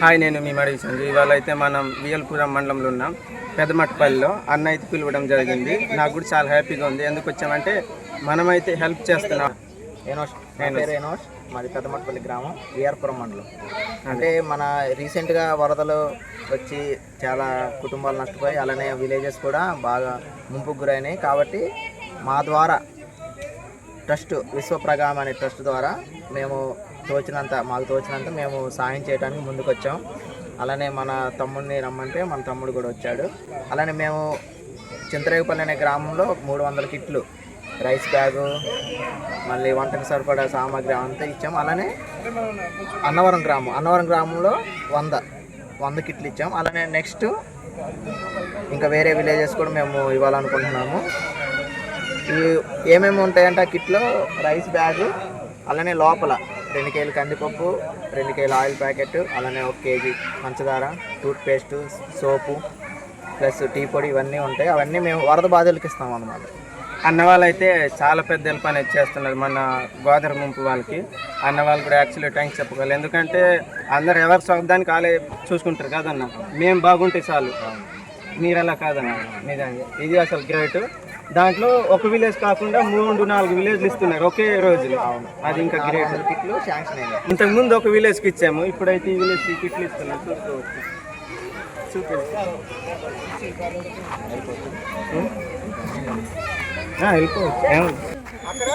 Hi నేను మీ మడి సంజు. ఇవాళ అయితే మనం వియల్పురం మండలంలో ఉన్నాం. పెద్దమట్టపల్లిలో అన్న అయితే పిలవడం జరిగింది. నాకు కూడా చాలా హ్యాపీగా ఉంది. ఎందుకు వచ్చామంటే మనమైతే హెల్ప్ చేస్తున్నాం. ఏనోష్ ఏనోష్ మాది పెద్దమట్టపల్లి గ్రామం విఆర్పురం మండలం. అంటే మన రీసెంట్గా వరదలు వచ్చి చాలా కుటుంబాలు నష్టపోయి అలానే విలేజెస్ కూడా బాగా ముంపుకు గురైనాయి. కాబట్టి మా ద్వారా ట్రస్ట్ విశ్వప్రగామ అనే ట్రస్ట్ ద్వారా మేము తోచినంత మాకు తోచినంత మేము సాయం చేయడానికి ముందుకు వచ్చాం అలానే మన తమ్ముడిని రమ్మంటే మన తమ్ముడు కూడా వచ్చాడు. అలానే మేము చింతరేగుపల్లి అనే గ్రామంలో మూడు వందల కిట్లు రైస్ బ్యాగు మళ్ళీ వంటకు సరిపడా సామాగ్రి అంతా ఇచ్చాం. అలానే అన్నవరం గ్రామం అన్నవరం గ్రామంలో వంద వంద కిట్లు ఇచ్చాం. అలానే నెక్స్ట్ ఇంకా వేరే విలేజెస్ కూడా మేము ఇవ్వాలనుకుంటున్నాము. ఏమేమి ఉంటాయంటే ఆ కిట్లో రైస్ బ్యాగు అలానే లోపల రెండు కేజీలు కందిపప్పు రెండు కేజీల ఆయిల్ ప్యాకెట్ అలానే ఒక కేజీ పంచదార toothpaste soap plus tea పొడి ఇవన్నీ ఉంటాయి. అవన్నీ మేము వరద బాధలకు ఇస్తాం అన్నమాట. అన్న వాళ్ళు అయితే చాలా పెద్ద హెల్ప్ అనేది చేస్తున్నారు మన గోదావరి ముంపు వాళ్ళకి. అన్న వాళ్ళు కూడా యాక్చువల్లీ థ్యాంక్స్ చెప్పగలరు ఎందుకంటే అందరు ఎవరి స్వార్థానికి వాళ్ళే చూసుకుంటారు కదన్న. మేము బాగుంటే చాలు. మీరు అలా కాదన్న. నిజంగా. ఇది అసలు గ్రేట్. దాంట్లో ఒక విలేజ్ కాకుండా మూడు నాలుగు విలేజ్లు ఇస్తున్నారు ఒకే రోజులో. అది ఇంకా గ్రేట్ కిట్లు శాంక్షన్ ఇంతకు ముందు ఒక విలేజ్కి ఇచ్చాము ఇప్పుడైతే ఈ విలేజ్కి కిట్లు ఇస్తున్నాం చూసుకోవచ్చు చూపించు వెళ్ళిపోవచ్చు. ఏముంది అక్కడ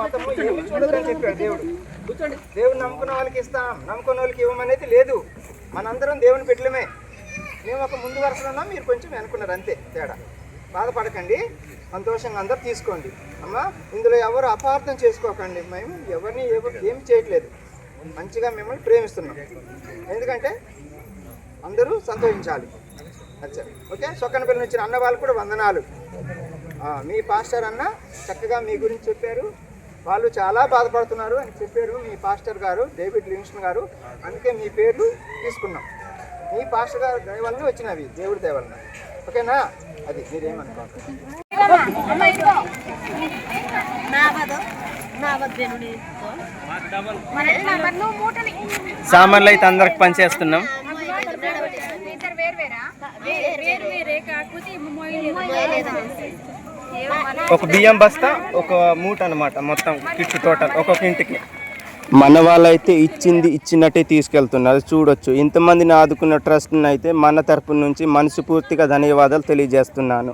మతము చూడదని చెప్పాడు దేవుడు. కూర్చోండి. దేవుడు నమ్ముకున్న వాళ్ళకి ఇస్తాం నమ్ముకున్న వాళ్ళకి ఇవ్వమనేది లేదు. మనందరం దేవుని పెట్టలేమే మేము ఒక ముందు వరుసలో ఉన్నాం మీరు కొంచెం వెనుకున్నారు అంతే తేడా. బాధపడకండి. సంతోషంగా అందరు తీసుకోండి. అమ్మా ఇందులో ఎవరు అపార్థం చేసుకోకండి. మేము ఎవరిని ఏమి చేయట్లేదు. మంచిగా మిమ్మల్ని ప్రేమిస్తున్నాం. ఎందుకంటే అందరూ సంతోషించాలి. అచ్చా ఓకే సొక్కనపల్లి నుంచి అన్న వాళ్ళు కూడా వందనాలు. మీ పాస్టర్ అన్న చక్కగా మీ గురించి చెప్పారు. వాళ్ళు చాలా బాధపడుతున్నారు అని చెప్పారు మీ పాస్టర్ గారు డేవిడ్ లివింగ్స్టన్ గారు. అందుకే మీ పేర్లు తీసుకున్నాం. మీ పాస్టర్ గారు దయ వలన వచ్చినవి దేవుడి దయ వలన ఓకేనా? అది మీరేమనుకోండి సామాన్లు అయితే అందరికి పనిచేస్తున్నాం. ఒక బియ్యం బస్తా ఒక మూట అన్నమాట మొత్తం కిట్టు టోటల్ ఒక్కొక్క ఇంటికి. మన వాళ్ళైతే ఇచ్చింది ఇచ్చినట్టే తీసుకెళ్తున్నారు. చూడొచ్చు. ఇంతమందిని ఆదుకున్న ట్రస్ట్ని అయితే మన తరపు నుంచి మనస్ఫూర్తిగా ధన్యవాదాలు తెలియజేస్తున్నాను.